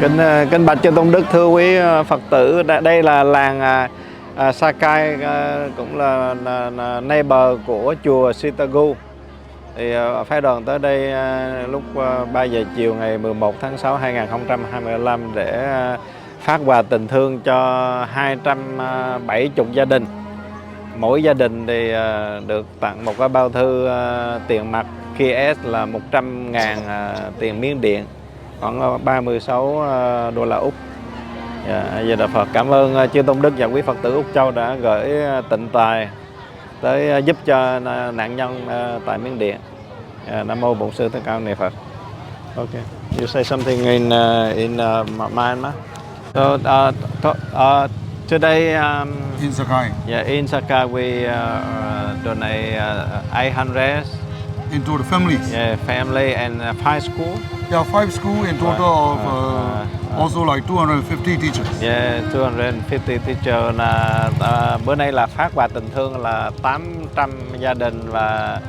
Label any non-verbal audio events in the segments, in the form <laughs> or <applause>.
Kính ờ, kính bạch chư tôn đức thưa quý ờ, Phật tử, đây là làng à, à Sakai à, cũng là, là, là neighbor của chùa Sitagu. Thì phái đoàn tới đây à, lúc à, 3 giờ chiều ngày 11 tháng 6 2025 để à, phát quà tình thương cho 270 gia đình. Mỗi gia đình thì à, được tặng một cái bao thư à, tiền mặt KS là 100 ngàn à, tiền miếng điện khoảng ờ, 36 ờ, đô la Úc. Dạ, Giờ Đà Phật cảm ơn ờ, chư Tôn Đức và quý Phật tử Úc Châu đã gửi ờ, tịnh tài tới ờ, giúp cho nạn nhân ờ, tại Miến Điện. Dạ, Nam mô Bổn sư Thích Ca Mâu Ni Phật. Okay. You say something in uh, in uh, Ma- Myanmar. So uh, to, uh, today um, in Sakai. yeah, in Saka we uh, uh, donate uh, 800 Into the families. yeah, family and uh, five school. There are five schools in total of Uh, uh, uh, also like 250 teachers. Yeah, 250 teacher là à, bữa nay là phát quà tình thương là 800 gia đình và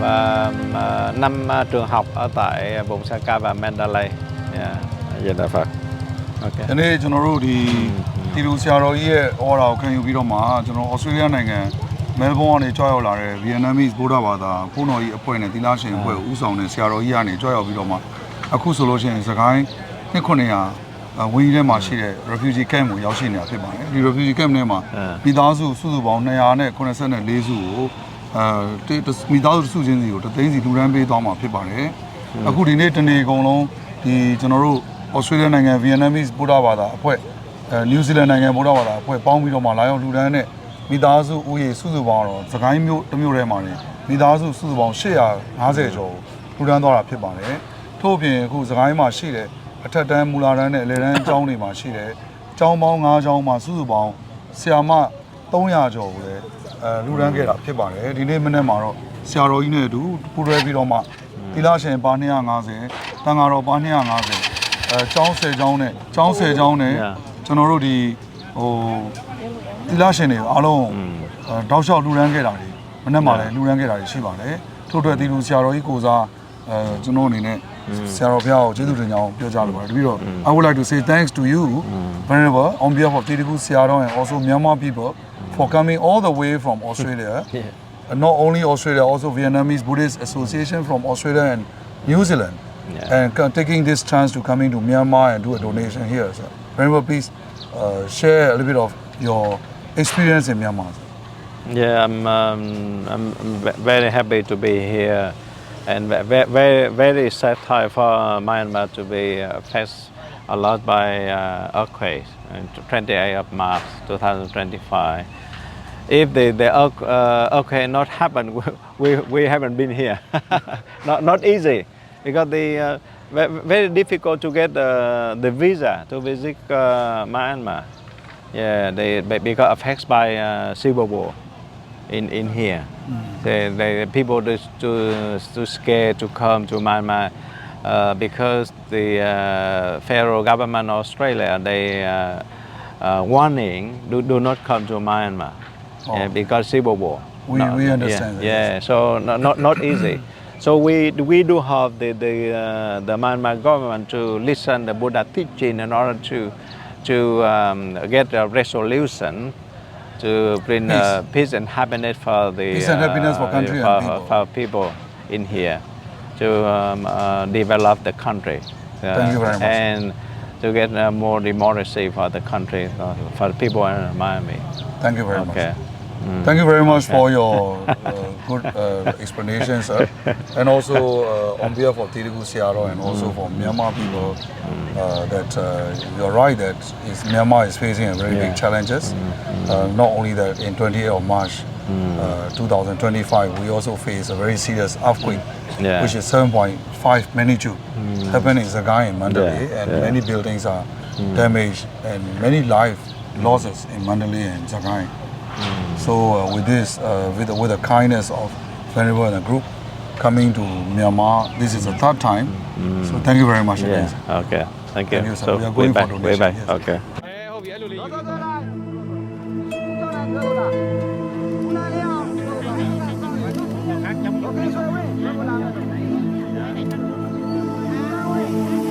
và à, năm à, trường học ở tại vùng Saka và Mandalay. Yeah, dạ Đà Phật. Okay. ဒီနေ့ကျွန်တော်တို့ဒီတီလူဆရာတော်ကြီးရဲ့ဩဝါဒကိုခံယူပြီးတော့မှကျွန်တော်ဩစတြေးလျနိုင်ငံမဲလ်ဘုန်းကနေကြွရောက်လာတဲ့ Vietnamese ဗုဒ္ဓဘာသာဘုန်းတော်ကြီးအဖွဲ့နဲ့သီလရှင်အဖွဲ့ကိုဦးဆောင်တဲ့ဆရာတော်ကြီးကနေကြွရောက်ပြီးတော့မှ အခုဆိုလို့ရှိရင်စကိုင်းနှစ်ခုနှစ်ရာဝင်းကြီးထဲမှာရှိတဲ့ refugee camp ကိုရောက်ရှိနေတာဖြစ်ပါတယ်ဒီ refugee camp ထဲမှာအဲမိသားစုစုစုပေါင်း284စုကိုအဲတိမိသားစုစုချင်းစီကိုတသိန်းစီလူရန်ပေးသွားမှာဖြစ်ပါတယ်အခုဒီနေ့တနေ့အကုန်လုံးဒီကျွန်တော်တို့ Australia နိုင်ငံ Vietnamese ဗုဒ္ဓဘာသာအဖွဲ့အဲ New Zealand နိုင်ငံဗုဒ္ဓဘာသာအဖွဲ့ပေါင်းပြီးတော့မှလာရောက်လူဒန်းတဲ့မိသားစုဦးရေစုစုပေါင်းတော့စကိုင်းမြို့တစ်မြို့ထဲမှာနေမိသားစုစုစုပေါင်း850ကျော်ကိုလူဒန်းသွားတာဖြစ်ပါတယ် ထို့အပြင်အခုစကိုင်းမှာရှိတဲ့အထက်တန်းမူလာတန်းနဲ့အလယ်တန်းကျောင်းတွေမှာရှိတဲ့ကျောင်းပေါင်း9ကျောင်းမှာစုစုပေါင်းဆရာမ300ကျော်ကိုလည်းအဲလူဒန်းခဲ့တာဖြစ်ပါတယ်ဒီနေ့မနေ့မှာတော့ဆရာတော်ကြီးနဲ့အတူပူးတွဲပြီးတော့မှသီလရှင်ပါ250တန်ဃာတော်ပါ250အဲကျောင်း10ကျောင်းနဲ့ကျောင်း10ကျောင်းနဲ့ Yeah. ကျွန်တော်တို့ဒီဟိုသီလရှင်တွေအားလုံးအဲတောက်လျှောက်လူရန်ခဲ့တာတွေမနေ့မှလည်းလူရန်ခဲ့တာတွေရှိပါတယ်ထို့အတွက်ဒီလူဆရာတော်ကြီးကိုစားအဲကျွန်တော်အနေနဲ့ ဆရာတော်ဘုရားကိုကျေးဇူးတင်ကြောင်းပြောကြားလိုပါတယ်တပည့်တော့ I would like to say thanks to you Venerable on behalf of Titiku ဆရာတော် and also Myanmar people for coming all the way from Australia Yeah. <laughs> and not only Australia also Vietnamese Buddhist Association from Australia and New Zealand Yeah. and co- taking this chance to come into Myanmar and do a donation here. So, Venerable, please uh, share a little bit of your experience in Myanmar. sir. Yeah, I'm, um, I'm I'm ve- very happy to be here and ve- ve- very, very sad time for Myanmar to be uh, faced a lot by uh, earthquakes on 28th of March 2025. If the, the uh, earthquake not happen, we, we haven't been here. <laughs> not, not easy because the uh, very difficult to get uh, the visa to visit uh, Myanmar. Yeah, they, be- because affected by uh, civil war in, in here. The, the people is too, too scared to come to Myanmar uh, because the uh, federal government of Australia they uh, uh, warning do, do not come to Myanmar yeah, Oh. because civil war. We- we understand that, Yeah, yeah. so no, not not easy. So we we do have the the uh, the Myanmar government to listen the Buddha teaching in order to to um, get a resolution to bring uh, peace and happiness for the Peace and happiness for uh, country and people. for people in here to um, uh, develop the country. Uh, Thank you very much. And to get uh, more democracy for the country, uh, for the people in Miami. Thank you very much. Okay. Mm. Thank you very much for your <laughs> uh, good uh, explanation, sir. And also uh, on behalf of Tirigu Siaro and also for Myanmar people, uh, that uh, you're right that is, Myanmar is facing a very big challenges. Uh, not only that, in 28th of March uh, 2025, we also face a very serious earthquake, Yeah. which is 7.5 magnitude, happened in Zagai and Mandalay, Yeah, and yeah. many buildings are damaged and many life losses in Mandalay and Zagai. So uh, with this, uh, with the, with the kindness of Venerable and the group coming to Myanmar, this is the third time. So thank you very much again. Yeah. Okay. Thank you. Thank you. So We are way going for back. Way donation, back. yes. Okay. ဦး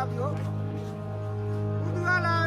ကပ်လို့ဘူးသူကလား